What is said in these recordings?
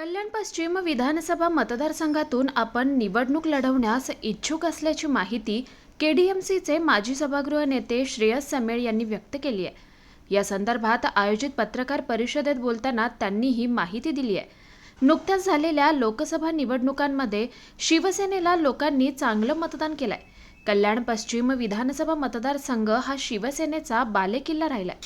कल्याण पश्चिम विधानसभा मतदारसंघातून आपण निवडणूक लढवण्यास इच्छुक असल्याची माहिती के डी एम सीचे माजी सभागृह नेते श्रेयस समेळ यांनी व्यक्त केली आहे. या संदर्भात आयोजित पत्रकार परिषदेत बोलताना त्यांनी ही माहिती दिली आहे. नुकत्याच झालेल्या लोकसभा निवडणुकांमध्ये शिवसेनेला लोकांनी चांगलं मतदान केलंय. कल्याण पश्चिम विधानसभा मतदारसंघ हा शिवसेनेचा बालेकिल्ला राहिलाय.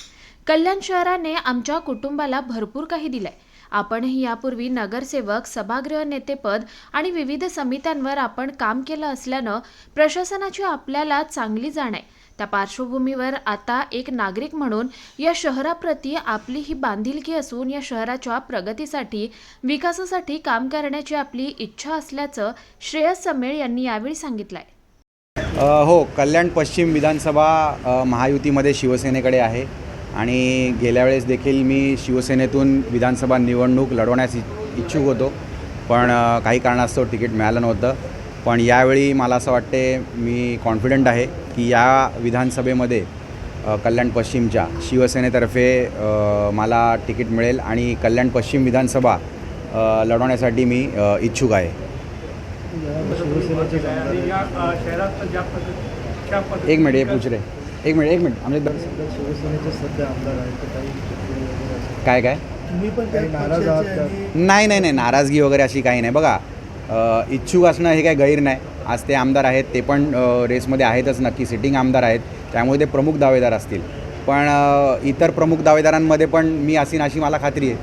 कल्याण शहराने आमच्या कुटुंबाला भरपूर काही दिलंय. आपणही यापूर्वी नगरसेवक सभागृह नेतेपद आणि विविध समित्यांवर आपण काम केलं असल्यानं प्रशासनाची आपल्याला चांगली जाण आहे. त्या पार्श्वभूमीवर आता एक नागरिक म्हणून या शहराप्रती आपली ही बांधिलकी असून या शहराच्या प्रगतीसाठी विकासासाठी काम करण्याची आपली इच्छा असल्याचं श्रेयस समेळ यांनी यावेळी सांगितलंय. आहे हो कल्याण पश्चिम विधानसभा महायुतीमध्ये शिवसेनेकडे आहे. आणि गेल्या वेळेस देखील मी शिवसेनेतून विधानसभा निवडणूक लढवण्यास इ इच्छुक होतो. पण काही कारणास्तव तिकीट मिळालं नव्हतं. पण यावेळी मला असं वाटते मी कॉन्फिडंट आहे की या विधानसभेमध्ये कल्याण पश्चिमच्या शिवसेनेतर्फे मला तिकीट मिळेल आणि कल्याण पश्चिम विधानसभा लढवण्यासाठी मी इच्छुक आहे. एक मिनिट हे पूछ रे एक मिनिट एक मिनिट. आमचे द- सध्या शिवसेनेचे सध्या आमदार आहेत तर काही चिठ्ठी वगैरे असं. काय काय? तुम्ही पण काही नाराज आहात का? नाही नाही नाही. नाराजगी वगैरे अशी काही नाही. बघा अ, इच्छुक असणं हे काही गैर नाही. आज ते आमदार आहेत ते पण अ, रेसमध्ये आहेतच नक्की. सिटिंग आमदार आहेत. त्यामुळे ते प्रमुख दावेदार असतील. पण अ, इतर प्रमुख दावेदारांमध्ये पण मी असीन अशी मला खात्री आहे.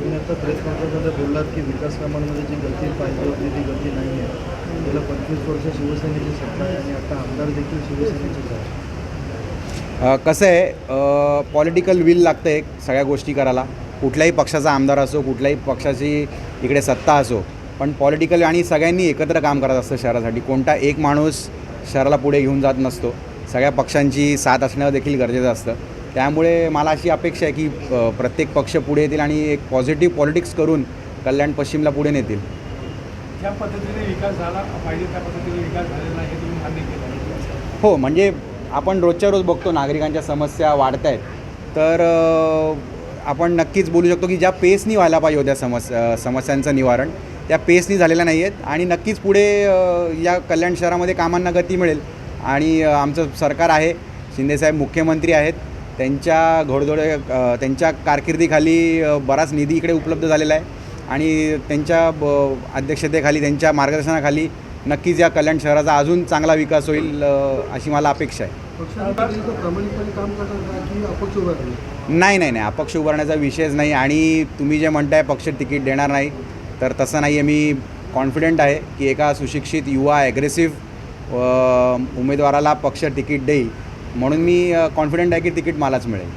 तुम्ही आता प्रेस कॉन्फरन्समध्ये बोललात की विकास कामांमध्ये जी गती पाहिजे होती ती गती नाही आहे. गेल्या पंचवीस वर्ष शिवसेनेची सत्ता आहे आणि आता आमदार देखील शिवसेनेचेच आहे कसं आहे पॉलिटिकल विल लागतं एक सगळ्या गोष्टी करायला. कुठल्याही पक्षाचा आमदार असो कुठल्याही पक्षाची इकडे सत्ता असो पण पॉलिटिकल आणि सगळ्यांनी एकत्र काम करत असतं शहरासाठी. कोणता एक माणूस शहराला पुढे घेऊन जात नसतो. सगळ्या पक्षांची साथ असणं देखील गरजेचं असतं. त्यामुळे मला अशी अपेक्षा आहे की प्रत्येक पक्ष पुढे येतील आणि एक पॉझिटिव्ह पॉलिटिक्स करून कल्याण पश्चिमला पुढे नेतील. ज्या पद्धतीने विकास झाला पाहिजे त्या पद्धतीने विकास झालेला हे तुम्ही मान्य केलं. हो म्हणजे आपण रोजच्या रोज बघतो नागरिकांच्या समस्या वाढत आहेत तर आपण नक्कीच बोलू शकतो की ज्या पेसनी व्हायला पाहिजे होत्या समस्या समस्यांचं निवारण त्या पेसनी झालेल्या नाही आहेत आणि नक्कीच पुढे या कल्याण शहरामध्ये कामांना गती मिळेल. आणि आमचं सरकार आहे शिंदेसाहेब मुख्यमंत्री आहेत. त्यांच्या घोडदोडे त्यांच्या कारकिर्दीखाली बराच निधी इकडे उपलब्ध झालेला आहे. आणि त्यांच्या ब अध्यक्षतेखाली त्यांच्या मार्गदर्शनाखाली नक्कीच या कल्याण शहराचा अजून चांगला विकास होईल अशी मला अपेक्षा आहे. नाही नाही नाही अपक्ष उभारण्याचा विषयच नाही आणि तुम्ही जे म्हणताय पक्ष तिकीट देणार नाही तर तसं नाही आहे मी कॉन्फिडंट आहे की एका सुशिक्षित युवा ॲग्रेसिव्ह उमेदवाराला पक्ष तिकीट देईल. म्हणून मी कॉन्फिडंट आहे की तिकीट मलाच मिळेल.